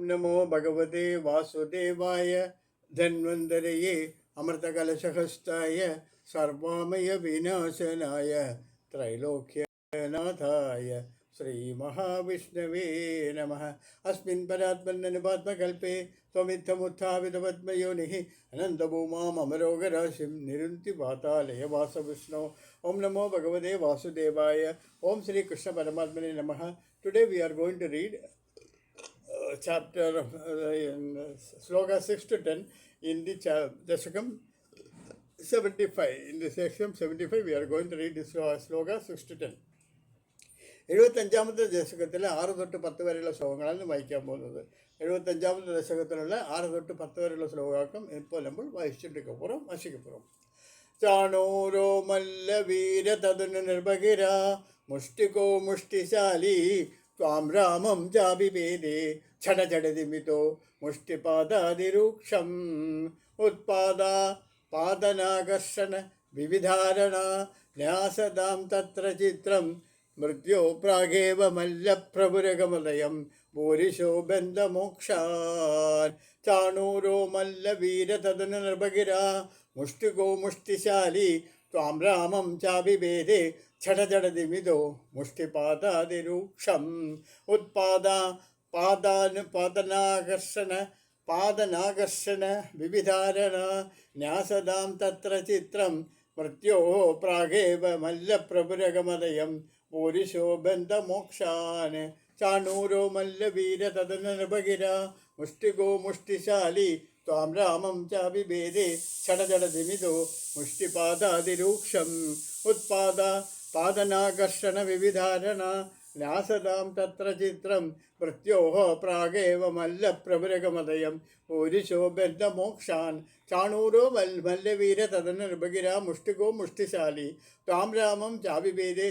नमो भगवते वासुदेवाय धन्वन्तरये अमृतकलशहस्ताय सर्वामय विनाशनाय त्रैलोक्यनाथाय श्रीमहाविष्णवे नमः। अस्मिन् परात्मन्ननुपात्मकल्पे त्वमित्थमुत्थापितपद्मयोनिः अनन्तभूमामरोगराशिं निरुन्ति पातालय वासविष्णो ॐ नमो भगवते वासुदेवाय। ॐ श्रीकृष्णपरमात्मने नमः। Today we are going to read chapter uh, in, uh, sloka 6 to 10 in the cha- dashakam 75 in the section 75 we are going to read this uh, sloka 6 to 10 എഴുപത്തഞ്ചാമത്തെ ദശകത്തിലെ ആറ് തൊട്ട് പത്ത് വരെയുള്ള ശ്ലോകങ്ങളാണ് വായിക്കാൻ പോകുന്നത്. എഴുപത്തഞ്ചാമത്തെ ദശകത്തിലുള്ള ആറ് തൊട്ട് പത്ത് വരെയുള്ള ശ്ലോകാക്കം ഇപ്പോൾ നമ്മൾ വായിച്ചിട്ടപ്പുറം വശിക്കപ്പുറം. ചാണോരോ മല്ല വീര തതുന നിർഭകിര മുഷ്ടികോ മുഷ്ടിശാലി ത്വാം രാമം ചാപിപേദേ ഛടചടതിമിതോ മുഷ്ടിപാദാതിരൂക്ഷം ഉത്പാദ പാദനാകർഷണ വിവിധാരണ ന്യാസതാം തത്ര ചിത്രം മൃത്യോ പ്രാഗേവ മല്ലപ്രഭുരകമലയം ഭൂരിശോ ബന്ധമോക്ഷാൻ ചാണൂരോ മല്ലവീര തദന നിർഭകിര മുഷ്ടികോ മുഷ്ടിശാലി ത്വാം ചാവിവേദേ മുഷ്ടിപാദാതിരൂക്ഷം. ഉത്പാദ പാദാനുപാദനാകർഷണ പാദനാകർഷണ വിവിധാരണ. ന്യാസദാം തത്ര ചിത്രം മൃത്യോ പ്രാഗേവ മല്ലപ്രഭുരഗമതയം. പൂരിശോ ബന്ധമോക്ഷാൻ. ചാണൂരോ മല്ലവീര തദന നൃപകിര മുഷ്ടികോ മുഷ്ടിശാലി ത്വാം രാമം ചാവിഭേദേ ഷടജടതിമിതോ മുഷ്ടിപാദാതിരൂക്ഷം. ഉത്പാദ പാദനാകർഷണ വിവിധാരണ. നാസതാം തത്ര ചിത്രം മൃത്യോः പ്രാഗേവ മല്ല മല്ലപ്രഭുരകമതയം പൂരിശോ ബദ്ധമോക്ഷാൻ. ചാണൂരോ മല്ലവീര തദന നൃപകിര മുഷ്ടികോ മുഷ്ടിശാലി. താം രാമം ചാവിഭേദേ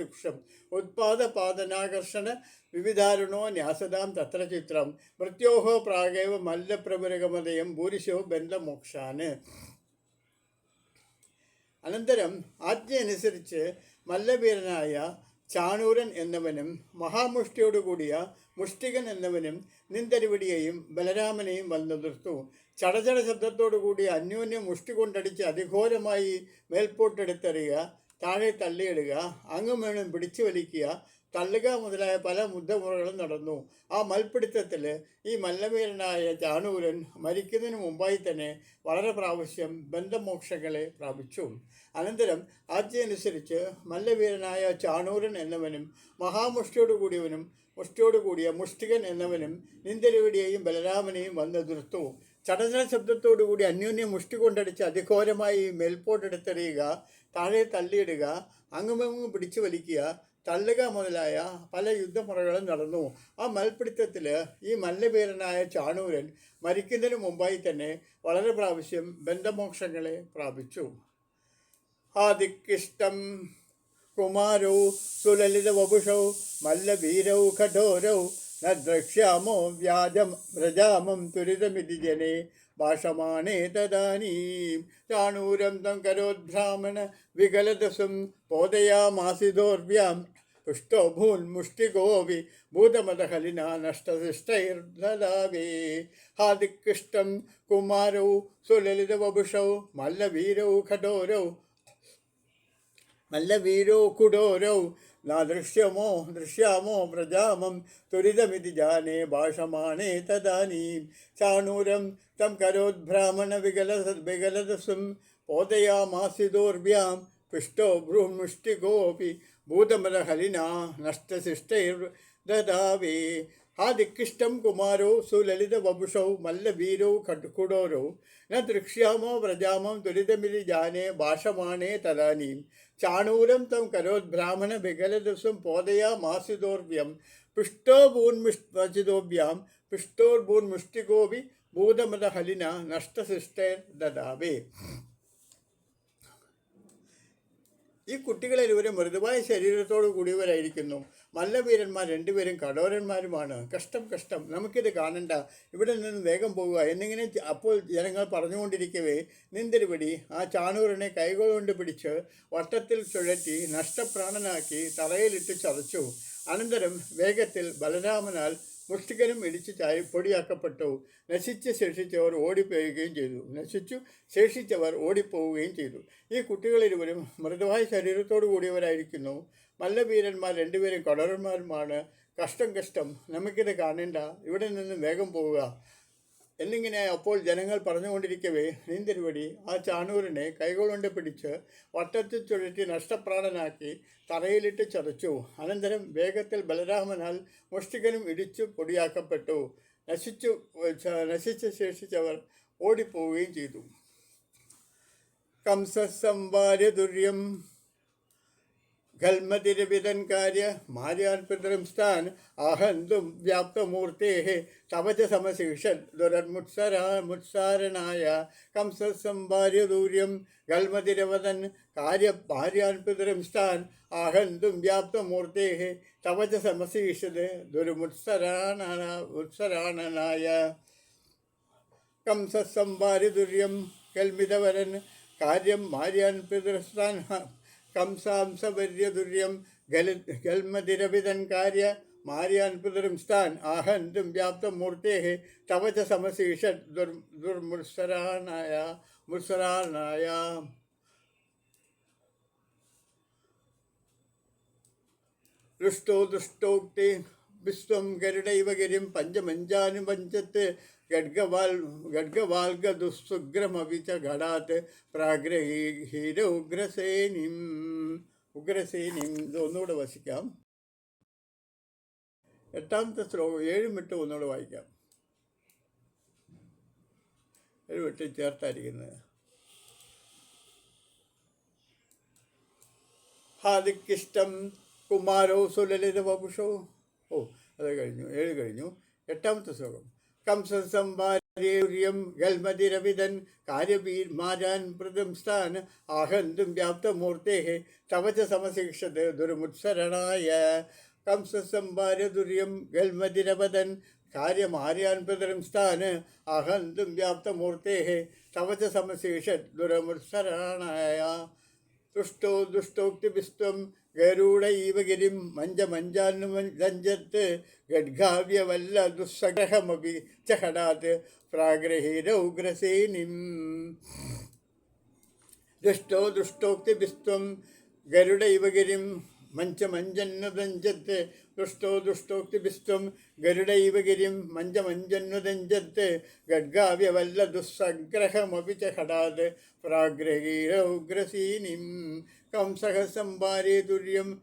വൃക്ഷം ഉത്പാദ പാദനാകർഷണ വിവിധാരുണോ ന്യാസതാം തത്ര ചിത്രം. പ്രത്യോഹോ പ്രാഗേവ മല്ല പ്രഭുരകമതയം ഭൂരിശോ ബന്ധമോക്ഷാന്. അനന്തരം ആജ്ഞ അനുസരിച്ച് മല്ലവീരനായ ചാണൂരൻ എന്നവനും മഹാമുഷ്ടിയോടുകൂടിയ മുഷ്ടികൻ എന്നവനും നിന്തരുവിടിയെയും ബലരാമനെയും വന്നെതിർത്തു ചടചട ശബ്ദത്തോടുകൂടി അന്യോന്യം മുഷ്ടി കൊണ്ടടിച്ച് അതിഘോരമായി മേൽപോട്ടെടുത്തെറിയുക താഴെ തള്ളിയിടുക അങ്ങും വേണം പിടിച്ചു വലിക്കുക തള്ളുക മുതലായ പല മുദ്ദമുറകളും നടന്നു. ആ മൽപിടുത്തത്തിൽ ഈ മല്ലവീരനായ ചാണൂരൻ മരിക്കുന്നതിന് മുമ്പായി തന്നെ വളരെ പ്രാവശ്യം ബന്ധമോക്ഷങ്ങളെ പ്രാപിച്ചു. അനന്തരം ആജ്ഞയനുസരിച്ച് മല്ലവീരനായ ചാണൂരൻ എന്നവനും മഹാമുഷ്ടിയോട് കൂടിയവനും മുഷ്ടിയോട് കൂടിയ മുഷ്ടികൻ എന്നവനും നിന്ദരവിടിയെയും ബലരാമനെയും വന്നെതിർത്തു ചടചട ശബ്ദത്തോടുകൂടി അന്യോന്യം മുഷ്ടി കൊണ്ടടിച്ച് അതിഘോരമായി മേൽപോട്ടെടുത്തെറിയുക താഴെ തള്ളിയിടുക അങ്ങുമങ്ങും പിടിച്ചു വലിക്കുക തള്ളുക മുതലായ പല യുദ്ധമുറകളും നടന്നു. ആ മൽപിടുത്തത്തിൽ ഈ മല്ലവീരനായ ചാണൂരൻ മരിക്കുന്നതിന് മുമ്പായി തന്നെ വളരെ പ്രാവശ്യം ബന്ധമോക്ഷങ്ങളെ പ്രാപിച്ചു. ആദിക്കിഷ്ടം കുമാരോ സുലലിത വപുഷോ മല്ലവീരൗ കഠോരൗ ന ദ്രക്ഷ്യാമോ വ്യാജം വ്രജാമം തുരിതമിതി ജനേ ഭാഷമാണേ തദാനീം. ചാണൂരം തം കരോദ്ഭ്രാമണ വികലദസും പോതയാമാസിദോർവ്യാം പുഷ്ടോ ഭൂൽമുഷ്ടികോവി ഭൂതമതഹലിന നഷ്ടശിഷ്ടൈർദാവേ ഹാദികൃഷ്ടം കുമാരൗ സുലലിതവപുഷൗ മല്ലവീരൗ കഠോരൗ മല്ലവീരോ കുടോരൗ ന ദൃശ്യമോ ദൃശ്യാമോ പ്രജാമം തുരിതമിതി ജാനേ ഭാഷമാണേ തദാനീം ചാണൂരം തം കരോദ്ഭ്രാമണ വികല വികലദസും പോതയാമാസിദോർഭ്യാം പിഷ്ടോ ഭൂതമരഹലിന നഷ്ടശിഷ്ടൈർദാവേ ആദിക്കിഷ്ടം കുമാരോ സുലലിതവപുഷൗ മല്ലവീരോ കടുകുടോരോ ന ദൃക്ഷ്യാമോ വ്രജാമം ദുരിതമിതി ജാനേ ഭാഷമാണേ തദാനീം. ചാണൂരം തം കരോദ്ബ്രാഹ്മണ വികലദസ്വം പോതയാമാസിദോർവ്യം പിഷ്ടോഭൂന്മുഷ്ടിതോഭ്യാം പിഷ്ടോർഭൂന്മുഷ്ടികോപി ഭൂതമതഹലിന നഷ്ടശിഷ്ടൈർ ദദാവേ ഈ കുട്ടികളെല്ലാവരും മൃദുവായ ശരീരത്തോടു കൂടിയവരായിരിക്കുന്നു. മല്ലവീരന്മാർ രണ്ടുപേരും കടോരന്മാരുമാണ് കഷ്ടം കഷ്ടം. നമുക്കിത് കാണണ്ട. ഇവിടെ നിന്ന് വേഗം പോകുക എന്നിങ്ങനെ അപ്പോൾ ജനങ്ങൾ പറഞ്ഞുകൊണ്ടിരിക്കവേ നിന്തിരുപടി? ആ ചാണൂറിനെ കൈകൾ കൊണ്ട് പിടിച്ച് വട്ടത്തിൽ ചുഴറ്റി നഷ്ടപ്രാണനാക്കി തറയിലിട്ട് ചതച്ചു. അനന്തരം വേഗത്തിൽ ബലരാമനാൽ മുഷ്ടികനും ഇടിച്ച് ചായ പൊടിയാക്കപ്പെട്ടു. നശിച്ച് ശേഷിച്ചവർ ഓടിപ്പോവുകയും ചെയ്തു. നശിച്ചു ശേഷിച്ചവർ ഓടിപ്പോവുകയും ചെയ്തു. ഈ കുട്ടികളിരുവരും മൃദുവായ ശരീരത്തോടു കൂടിയവരായിരിക്കുന്നു. മല്ലവീരന്മാർ രണ്ടുപേരും കൊടരന്മാരുമാണ് കഷ്ടം കഷ്ടം. നമുക്കിത് കാണേണ്ട. ഇവിടെ നിന്ന് വേഗം പോവുക. എന്നിങ്ങനെ അപ്പോൾ ജനങ്ങൾ പറഞ്ഞുകൊണ്ടിരിക്കവേ നീന്തിരുവടി ആ ചാണൂരിനെ കൈകൊണ്ട് പിടിച്ച് വട്ടത്തിൽ ചുഴറ്റി നഷ്ടപ്രാണനാക്കി തറയിലിട്ട് ചതച്ചു. അനന്തരം വേഗത്തിൽ ബലരാമനാൽ മുഷ്ടികനും ഇടിച്ചു പൊടിയാക്കപ്പെട്ടു. നശിച്ചു നശിച്ച ശേഷിച്ചവർ ഓടിപ്പോവുകയും ചെയ്തു. കംസസംവാര്യ ദുര്യം ഗൽമതിരവിതൻ കാര്യ മാര്യാൻ പിതൃംസ്ഥാൻ ആഹന്തും വ്യാപ്തമൂർത്തേ തവച സമശീഷൻ ദുരന്മുത്സരാ മുത്സാരനായ കംസസംഭാര്യദൂര്യം ദൂര്യം ഗൽമതിരവതൻ കാര്യ ഭാര്യാൻ സ്ഥാൻ അഹന്തും വ്യാപ്തമൂർത്തേ തവച സമശീഷത് ദുരുമുത്സരാണ മുത്സരാണനായ കംസസംഭാര്യദുര്യം കൽമിതവരൻ കാര്യം മാര്യാൻ പിതൃസ്ഥാൻ കംസാംസവര്യതുര്യം ഗല ഗൽമതിരവിതൻ കാര്യ മാര്യാൻ സ്ഥാൻ ആഹന്തും വ്യാപ്തമൂർത്തേ തവ തവച സമശീഷ ദുർ ദുർമുത്സരാനായ മുത്സരാനായ ദുഷ്ടോ ദുഷ്ടോക്തി വിശ്വം ഗരുഡൈവ ഗിരിം പഞ്ചമഞ്ചാനുപഞ്ചത്ത് ഗഡ്ഗവാൽ ച ഘടാത്ത് പ്രാഗ്രഹീര ഉഗ്രസേനിം ഉഗ്രസേനിം. ഇത് ഒന്നുകൂടെ വസിക്കാം. എട്ടാമത്തെ ശ്ലോകം ഏഴും എട്ട് ഒന്നുകൂടെ വായിക്കാം. ഏഴും എട്ട് ചേർത്തായിരിക്കുന്നത്. ഹാദിക്കിഷ്ടം കുമാരോ സുലലിത വപുഷോ ഓ അത് കഴിഞ്ഞു ഏഴ് കഴിഞ്ഞു. എട്ടാമത്തെ ശ്ലോകം. കംസംഭാര്യം ഗൽമതിരവിതൻ കാര്യവീർമാരാൻ പ്രതിംസ്ഥാൻ ആഹന്തും വ്യാപ്തമൂർത്തേ തവച സമശിക്ഷത് ദുർമുത്സരണായ കംസംഭാര്യദുര്യം ഗൽമതിരവതൻ കാര്യമാര്യാൻ പ്രതിംസ്ഥാൻ ആഹന്തും വ്യാപ്തമൂർത്തേ തവച സമശേഷ ദുരമുത്സരണായ തുഷ്ടോ ദുഷ്ടോക്തിപിസ്ത്വം ഗരുഡൈവ മഞ്ച മഞ്ചാനുമഞ്ചത്ത് ഗഡ്ഗാവ്യവല്ല ദുസ്സഗ്രഹമപി ചഹടാത് പ്രാഗ്രഹീരൗഗ്രസേനിം ദുഷ്ടോ ദുഷ്ടോക്തിപിസ്ത്വം ഗരുഡൈവ ഗിരിം മഞ്ചമഞ്ചന്നുദഞ്ചത്ത് ദുഷ്ടോ ദുഷ്ടോക്തിപിസ്ത്വം ഗരുഡൈവ ഗിരിം. മഞ്ചമഞ്ചന്നുദഞ്ചത്ത് ഗഡ്ഗാവ്യവല്ല ദുസ്സഗ്രഹമപി ച ഹടാത് പ്രാഗ്രഹീരൗഗ്രസീനിം കംസഹ സംഭാരേ തുര്യം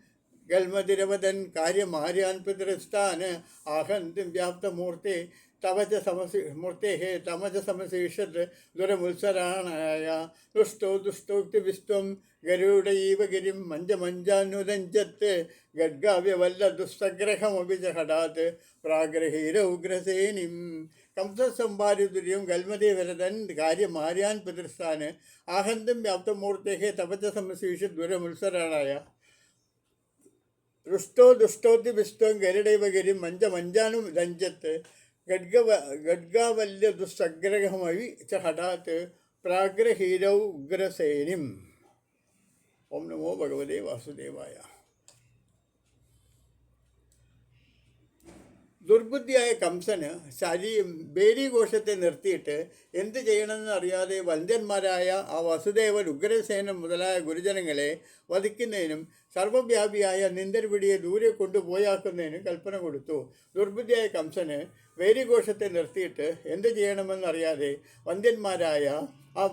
ഗൽമതിരവതൻ കാര്യമാര്യാൻ പിതൃസ്ഥാന് ആഹന്തിം വ്യാപ്തമൂർത്തി തമജ സമസി മൂർത്തേ തമജ സമശേഷത് ദുരമുത്സരാണായ. ദുഷ്ടോ ദുഷ്ടോക്തിവിസ്ത്വം ഗരുഡൈവ ഗിരിം മഞ്ചമഞ്ചാനുദഞ്ചത്ത് ഗഡ്ഗാവ്യവല്ല ദുസ്സഗ്രഹമപി ച ഹടാത് പ്രാഗ്രഹീര ഉഗ്രസേനിം കംസംഭാരിതുര്യം ഗൽമതിവരതൻ കാര്യമാര്യാൻ പിതൃസ്ഥാന് ആഹന്തം വ്യാപ്തമൂർത്തേഹെ തപച്ച സംശീഷ സമശേഷ ദുരമുത്സരാണായ. ദുഷ്ടോ ദുഷ്ടോത്തി വിസ്ത്വം ഗരുഡൈവ ഗിരിം മഞ്ചമഞ്ചാനും രഞ്ജത്ത് ഗഡ്ഗവ ഗഡ്ഗാവല്യ ഹഠാത്ത് പ്രാഗ്രഹീരൗ ഉഗ്രസേനിം ഓം നമോ ഭഗവതേ വാസുദേവായ. ദുർബുദ്ധിയായ കംസന് ശരീ ബേരിഘോഷത്തെ നിർത്തിയിട്ട് എന്ത് ചെയ്യണമെന്ന് അറിയാതെ വന്ധ്യന്മാരായ ആ വസുദേവൻ ഉഗ്രസേനം മുതലായ ഗുരുജനങ്ങളെ വധിക്കുന്നതിനും സർവവ്യാപിയായ നിന്ദർവിടിയെ ദൂരെ കൊണ്ടുപോയാക്കുന്നതിന് കൽപ്പന കൊടുത്തു. ദുർബുദ്ധിയായ കംസന് വേരിഘോഷത്തെ നിർത്തിയിട്ട് എന്ത് ചെയ്യണമെന്നറിയാതെ വന്ധ്യന്മാരായ ആ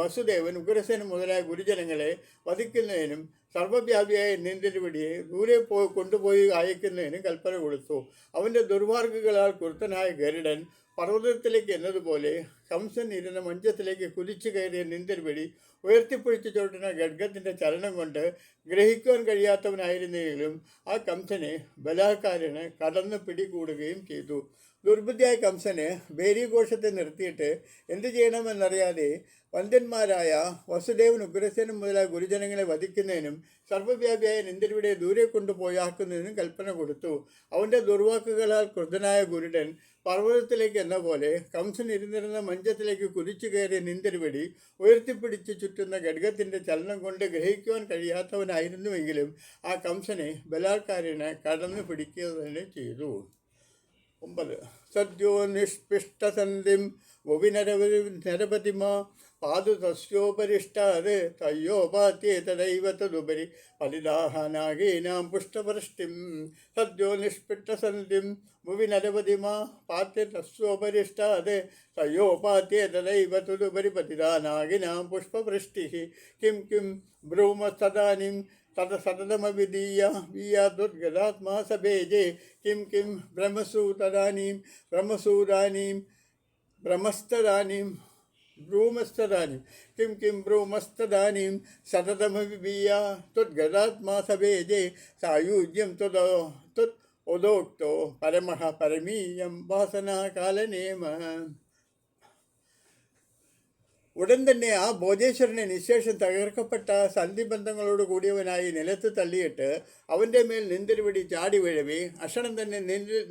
വസുദേവൻ ഉഗ്രസേന മുതലായ ഗുരുജനങ്ങളെ വധിക്കുന്നതിനും സർവവ്യാപിയായ നിന്ദരുപിടിയെ ദൂരെ പോ കൊണ്ടുപോയി അയക്കുന്നതിന് കൽപ്പന കൊടുത്തു. അവന്റെ ദുർമാർഗങ്ങളാൽ കുരുത്തനായ ഗരുഡൻ പർവതത്തിലേക്ക് എന്നതുപോലെ കംസൻ ഇരുന്ന മഞ്ചത്തിലേക്ക് കുതിച്ചു കയറിയ നിന്ദരുപിടി ഉയർത്തിപ്പിടിച്ച് ചോട്ടുന്ന ഗഡ്ഗത്തിന്റെ ചലനം കൊണ്ട് ഗ്രഹിക്കുവാൻ കഴിയാത്തവനായിരുന്നെങ്കിലും ആ കംസനെ ബലാത്കാരന് കടന്ന് പിടികൂടുകയും ചെയ്തു. ദുർബുദ്ധിയായ കംസന് ബേരിഘോഷത്തെ നിർത്തിയിട്ട് എന്ത് ചെയ്യണമെന്നറിയാതെ വന്ധ്യന്മാരായ വസുദേവൻ ഉഗ്രസേനും മുതലായ ഗുരുജനങ്ങളെ വധിക്കുന്നതിനും സർവവ്യാപിയായ നിന്ദരുവിടെ ദൂരെ കൊണ്ടുപോയാക്കുന്നതിനും കൽപ്പന കൊടുത്തു. അവന്റെ ദുർവാക്കുകളാൽ ക്രുദ്ധനായ ഗുരുടൻ പർവതത്തിലേക്ക് എന്ന പോലെ കംസൻ ഇരുന്നിരുന്ന മഞ്ചത്തിലേക്ക് കുതിച്ചു കയറിയ നിന്തിരുവടി ഉയർത്തിപ്പിടിച്ച് ചുറ്റുന്ന ഘടകത്തിന്റെ ചലനം കൊണ്ട് ഗ്രഹിക്കുവാൻ കഴിയാത്തവനായിരുന്നുവെങ്കിലും ആ കംസനെ ബലാത്കാരനെ കടന്നു പിടിക്കുക തന്നെ ചെയ്തു. ഒമ്പത്. സദ്യോ നിഷ്പിഷ്ടസന്ധിം ഭുവി നരവതി നരപതിമ പാതു തസ്യോപരിഷ്ടാത് തയ്യോപാത്യേ തദൈവ തദുപരി ഫലിദാഹനാഗീനാം പുഷ്ടവൃഷ്ടിം സദ്യോ നിഷ്പിഷ്ടസന്ധിം ഭുവി നരപതിമ പാത്യ തസ്യോപരിഷ്ടാത് തയ്യോപാത്യേ തദൈവ തദുപരി പതിദാനാഗിനാം പുഷ്പവൃഷ്ടിः. കിം കിം ബ്രൂമസ്തദാനിം तद सततमविधीया वीया दुर्गदात्मा सभेजे किं किं ब्रह्मसु तदानीं ब्रह्मसूदानीं, ब्रह्मस्तदानीं, ब्रूमस्तदानीं। किं किं ब्रूमस्तदानीं सततमविभीया त्वद्गदात्मा सभेजे सायुज्यं त्वद त्वत् उदोक्तो परमः परमीयं वासनाकालनेम। ഉടൻ തന്നെ ആ ബോധേശ്വരനെ നിശേഷം തകർക്കപ്പെട്ട സന്ധിബന്ധങ്ങളോട് കൂടിയവനായി നിലത്ത് തള്ളിയിട്ട് അവന്റെ മേൽ നിന്തരുവടി ചാടി വീഴവേ. അക്ഷണം തന്നെ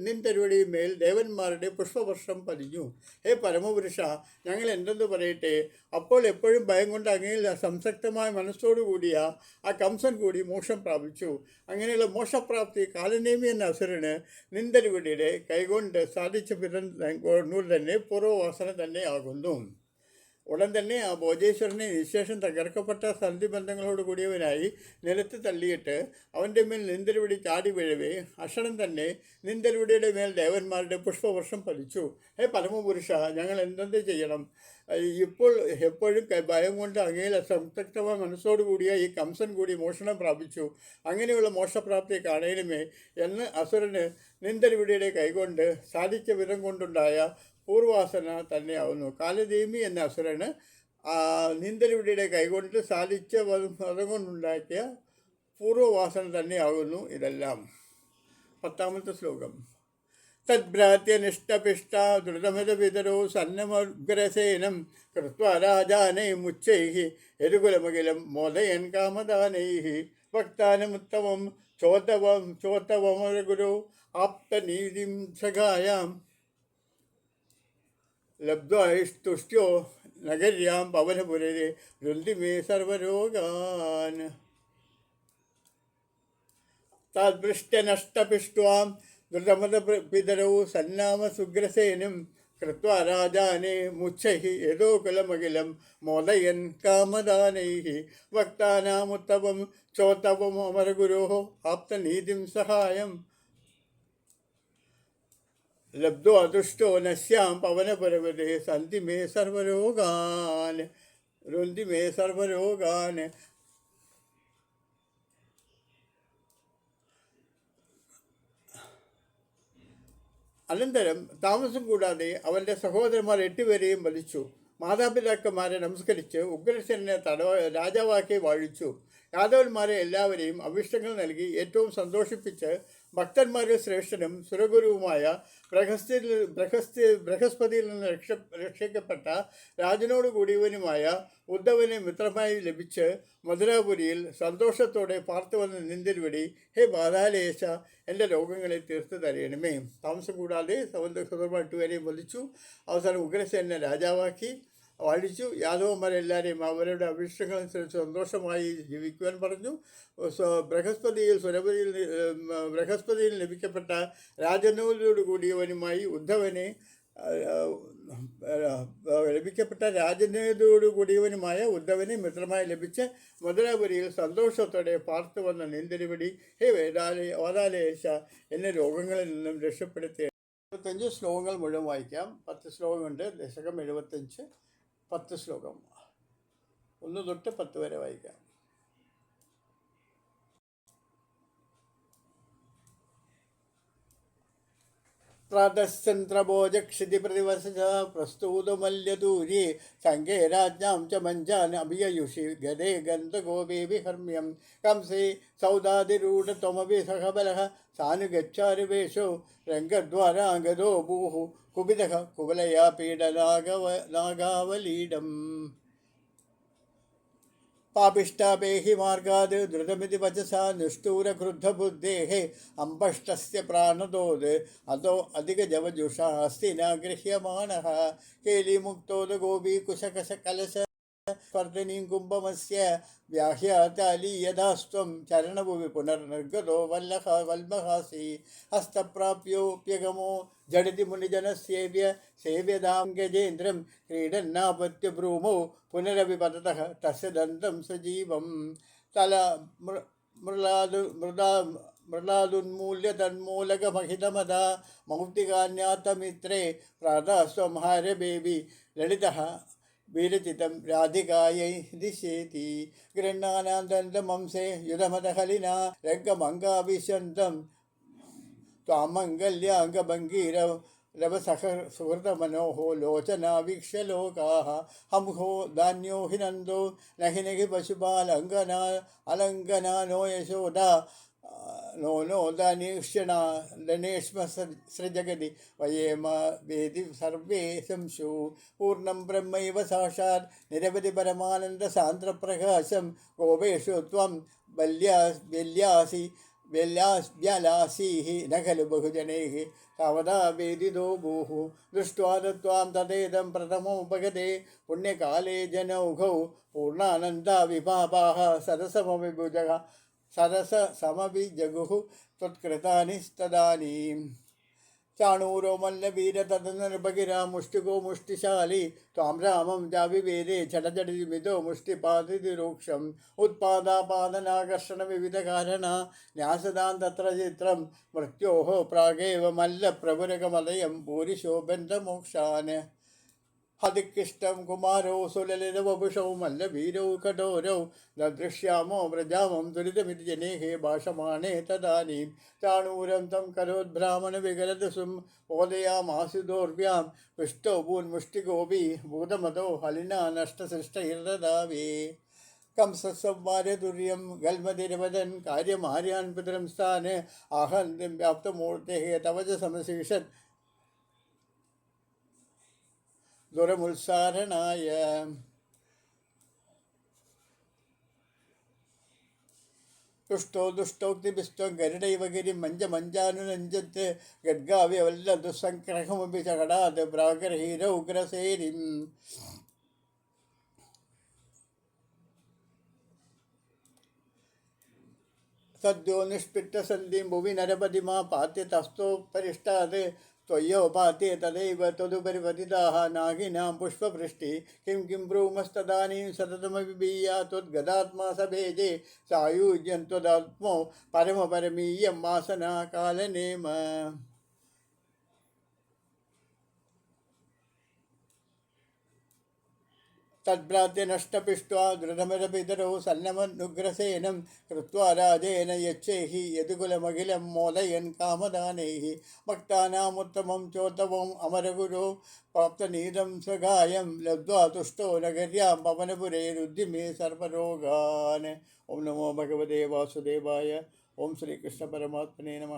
നിന്തിരുവടി മേൽ ദേവന്മാരുടെ പുഷ്പവർഷം പതിഞ്ഞു. ഹേ പരമപുരുഷ ഞങ്ങൾ എന്തെന്ന് പറയട്ടെ? അപ്പോൾ എപ്പോഴും ഭയം കൊണ്ട് അങ്ങയിൽ സംസക്തമായ മനസ്സോടുകൂടിയ ആ കംസൻ കൂടി മോക്ഷം പ്രാപിച്ചു. അങ്ങനെയുള്ള മോക്ഷപ്രാപ്തി കാലനേമി എന്ന അസുരന് നിന്തരുവടിയുടെ കൈകൊണ്ട് സാധിച്ച പിറന്നൂർ തന്നെ പൂർവവാസന തന്നെ ആകുന്നു. ഉടൻ തന്നെ ആ ഭോജേശ്വരനെ നിശേഷം തകർക്കപ്പെട്ട സന്ധിബന്ധങ്ങളോട് കൂടിയവനായി നിലത്ത് തള്ളിയിട്ട് അവന്റെ മേൽ നിന്ദരുവിടി ചാടി വീഴവേ അക്ഷണം തന്നെ നിന്ദരുവിടിയുടെ മേൽ ദേവന്മാരുടെ പുഷ്പവർഷം പതിച്ചു. ഹേ പരമപുരുഷ ഞങ്ങൾ എന്തെന്ത് ചെയ്യണം? ഇപ്പോൾ എപ്പോഴും ഭയം കൊണ്ട് അങ്ങയിൽ സംതക്തമായ മനസ്സോടുകൂടിയ ഈ കംസൻ കൂടി മോഷണം പ്രാപിച്ചു. അങ്ങനെയുള്ള മോക്ഷപ്രാപ്തി കാണേനുമേ എന്ന് അസുരന് നിന്തരുവിടിയുടെ കൈകൊണ്ട് സാധിച്ച വിധം കൊണ്ടുണ്ടായ പൂർവാസന തന്നെയാവുന്നു. കാലദേമി എന്ന അസുരന് നീന്തലിവിടിയുടെ കൈകൊണ്ട് സാധിച്ച പദം കൊണ്ടുണ്ടാക്കിയ പൂർവവാസന തന്നെയാകുന്നു ഇതെല്ലാം. പത്താമത്തെ ശ്ലോകം. തദ്ഭ്രാത്യനിഷ്ടപിഷ്ട ദ്രുതമിതപിതരോ സന്നമഗ്രസേനം കൃത്വ രാജാനൈ മുച്ചൈ എരുകുലമകിലം മോദയൻ കാമദാനൈ വക്താനമുത്തമം ചോത്തവം ചോത്തവമരഗുരു ആപ്തനീതിം സഖായാം ലബ്ധ്വായിസ്തുഷ്ട്യോ നഗര്യാം പവനപുരരെ രുന്തിമേ സർവരോഗാൻ. തദ്വൃഷ്ടനഷ്ടപിഷ്ട്വാം ദൃഢമതപിതരൗ സന്നാമസുഗ്രസേനും കൃത്വാ രാജാനെ മുച്ഛൈ യഥോകുലമഖിലം മോദയൻ കാമദാനൈः വക്താനാമുത്തവം ചോത്തവമോമരഗുരോः ആപ്തനീതിം സഹായം. सहायम् ലബ്ധോ അതുഷ്ടോ നശ്യാം പവനപരവതേ സന്ധി മേ സർവരോഗാൻ രുന്തി മേ സർവരോഗാൻ അനന്തരം താമസം കൂടാതെ അവൻ്റെ സഹോദരന്മാർ എട്ടുപേരെയും വധിച്ചു മാതാപിതാക്കന്മാരെ നമസ്കരിച്ച് ഉഗ്രസേനെ തടവ രാജാവാക്കി വാഴിച്ചു യാദവന്മാരെ എല്ലാവരെയും അഭിഷ്ടങ്ങൾ നൽകി ഏറ്റവും സന്തോഷിപ്പിച്ച് ഭക്തന്മാരിൽ ശ്രേഷ്ഠനും സുരഗുരുവുമായ ബൃഹസ്തിയിൽ ബ്രഹസ്തി ബൃഹസ്പതിയിൽ നിന്ന് രക്ഷ രക്ഷിക്കപ്പെട്ട രാജനോട് കൂടിയവനുമായ ഉദ്ധവനെ മിത്രമായി ലഭിച്ച് മധുരാപുരിയിൽ സന്തോഷത്തോടെ പാർത്തു വന്ന നിന്തിരുവടി ഹേ ബാധാലേശ എന്റെ രോഗങ്ങളെ തീർത്ത് തരയണമേ താമസം കൂടാതെ സമുദ്ര സുന്ദരമായിട്ട് വരെയും വധിച്ചു. അവസാനം ഉഗ്രസേനെ രാജാവാക്കി. അടിച്ചു. യാദവന്മാരെല്ലാവരെയും അവരുടെ അഭിഷ്ടങ്ങളനുസരിച്ച് സന്തോഷമായി ജീവിക്കുവാൻ പറഞ്ഞു. ബൃഹസ്പതിയിൽ സുരപതിയിൽ ബൃഹസ്പതിയിൽ ലഭിക്കപ്പെട്ട രാജനൂലിയോടുകൂടിയവനുമായി ഉദ്ധവനെ ലഭിക്കപ്പെട്ട രാജനേതോടു കൂടിയവനുമായ ഉദ്ധവനെ മിത്രമായി ലഭിച്ച് മധുരാപുരിയിൽ സന്തോഷത്തോടെ പാർത്തു വന്ന നീന്തരിപടി ഹേ വേദാലയ ഓതാലയേശ എന്ന രോഗങ്ങളിൽ നിന്നും രക്ഷപ്പെടുത്തി എഴുപത്തഞ്ച് ശ്ലോകങ്ങൾ മുഴുവൻ വായിക്കാം. പത്ത് ശ്ലോകമുണ്ട്. ദശകം എഴുപത്തഞ്ച്. പത്ത് ശ്ലോകം. ഒന്ന് തൊട്ട് പത്ത് വരെ വായിക്കാം. പ്രാതശ്ചന്ദ്രഭോജക്ഷിതിപ്രതിവർഷ പ്രസ്തൂതമല്യദൂരി സംഘേ രാജ്ഞാം ച മഞ്ചാൻ അഭിയയുഷി ഗതേ ഗന്ധഗോപേ വിഹർമ്മ്യം കംസേ സൗദാതിരൂഢത്വമപി സഹബലഃ സാനുഗച്ഛാരുവേഷോ രംഗദ്വാരാഗതോ ഭൂः കുപിതः കുവലയാ പീഡനാഗവ നാഗാവലീഡം പാപിഷ്ടാപേഹി മാർഗാത് ദ്രുതമിതി വചസാ നിഷ്ഠൂരക്രുദ്ധബുദ്ധേः അമ്പഷ്ടസ്യ പ്രാണതോത് അതോ അധികജവജുഷാസ്തിനാഗൃഹ്യമാണः കേലിമുക്തോത് ഗോപീകുശകശ കലശ സ്പർദ്ധനീം കുംഭമസ്യ വ്യാഹ്യാതാലീയതാസ്ത്വം ചരണഭൂമി പുനർനിർഗതോ വല്ലഹ വൽമഹാസി ഹസ്തപ്രാപ്യോപ്യഗമോ ജഡതി മുനിജനസേവ്യ സേവ്യതാം ഗജേന്ദ്രം ക്രീഡന്നാപത്യ ഭ്രൂമോ പുനരപി പതതഃ തസ്യ ദന്തം സജീവം തല മൃ മൃളാദു മൃദാ മൃളാദുന്മൂല്യ തന്മൂലകമഹിതമത മൗക്തികാന്യാത്തമിത്രേ പ്രാതസ്വംഹാരബേബി ലളിതः വിരചിതം രാധികായൈ ദിശേതി ഗൃഹാനാന്തരമംസേ യുധമതഹലിന രംഗമംഗാവിശന്തം താമംഗല്യാംഗഭംഗീരവ രവസഹ സുഹൃതമനോഹോ ലോചനാവീക്ഷ്യലോകാः ഹംഹോ ധാന്യോഹിനന്ദോ നഹി നഹി പശുപാലങ്കന അലങ്കനാനോ യശോദ. हि नहि पशुपालङ्गना अलङ्गना नो यशोदा नो नो दानीक्षणा धनेष्म सृजगति वयेम वेदि सर्वे संशु पूर्णं ब्रह्मैव साक्षात् निरवधि परमानन्दसान्द्रप्रकाशं गोपेषु त्वं बल्या बल्यासि व्यल्यास्व्यलासीः न खलु बहुजनैः तावदा वेदितो भूः दृष्ट्वा दत्त्वां तदेदं प्रथमोपगते पुण्यकाले जनौघौ पूर्णानन्दाविपापाः सरसमविभुजः സരസ സമവി ജഗുഹു ത്വത്കൃതാനിസ്തദാനീം ചാണൂരോ മല്ലവീര തദനൃപകിര മുഷ്ടികോ മുഷ്ടിശാലി. ത്വാം രാമം ജാവിവേദേ ചടചടിമിതോ മുഷ്ടിപാതിരൂക്ഷം ഉത്പാദാപാദനാകർഷണ വിവിധ കാരണ ന്യാസദാന്തത്ര ചിത്രം. മൃത്യോഹോ പ്രാഗേവ മല്ല പ്രപുരകമലയം ഭൂരിശോഭന്ധമോക്ഷാന് ഹതിക്കിഷ്ടം കുമാരോ സുലലിതവപുഷോ മല്ലവീരോ കഠോരോ. ദൃശ്യാമോ വ്രജാമം ദുരിതമിതിജനേഹേ ഭാഷമാണേ തദാനീം. ചാണൂരം തം കരോദ്ഭ്രാമണ വികലദസും ഓദയാമാസുദോർവ്യാം പുഷ്ടോ ഭൂന്മുഷ്ടികോപി ഭൂതമതോ ഹലിന നഷ്ടസൃഷ്ടൈർദാവേ കംസസംവാരതുര്യം ഗൽമതിരവതൻ കാര്യമാര്യാൻ പിതൃം സ്ഥാന് ആഹന്തിം വ്യാപ്തമൂർത്തേഹ തവജ സമശീഷൻ. ദുരമുത്സാരണായ ദുഷ്ടോ ദുഷ്ടോക്തിപിഷ്ടോ ഗരുഡൈവഗിരി മഞ്ച മഞ്ചാനുനഞ്ചത്ത് ഗഡ്ഗാവ്യവല്ല ദുസ്സംഗ്രഹമപി ചകടാത് പ്രാഗർഹീര ഉഗ്രസേരിം. സദ്യോ നിഷ്പിട്ടസന്ധി ഭുവി നരപതിമാ പാത്യതസ്തോ പരിഷ്ടാത് त्वय्योपाते तदैव तदुपरी पति नागिनां पुष्पवृष्टि। किं किं ब्रूमस्तदानीं सततमपि बीया त्वद्गदात्मा सभेजे सायुज्यं त्वदात्मो परमपरमीयं वासना कालनेम തദ്ഭ്രാത്യനഷ്ടപിഷ്ട്വാ ദൃഢമരപിതരോ സന്നമനുഗ്രസേനം കൃത്വാരാജേന യക്ഷൈഹി യതുകുലമഖിലം മോദയൻ കാമദാനൈഹി. ഭക്താനാമുത്തമം ചോത്തവം അമരഗുരോ പ്രാപ്തനീതം സ്വകായം ലബ്ധ്വാ തുഷ്ടോ നഗര്യാം പവനപുരേ രുദ്ധിമേ സർവരോഗാൻ ഓം നമോ ഭഗവതേ വാസുദേവായ. ഓം ശ്രീകൃഷ്ണ പരമാത്മനെ നമ.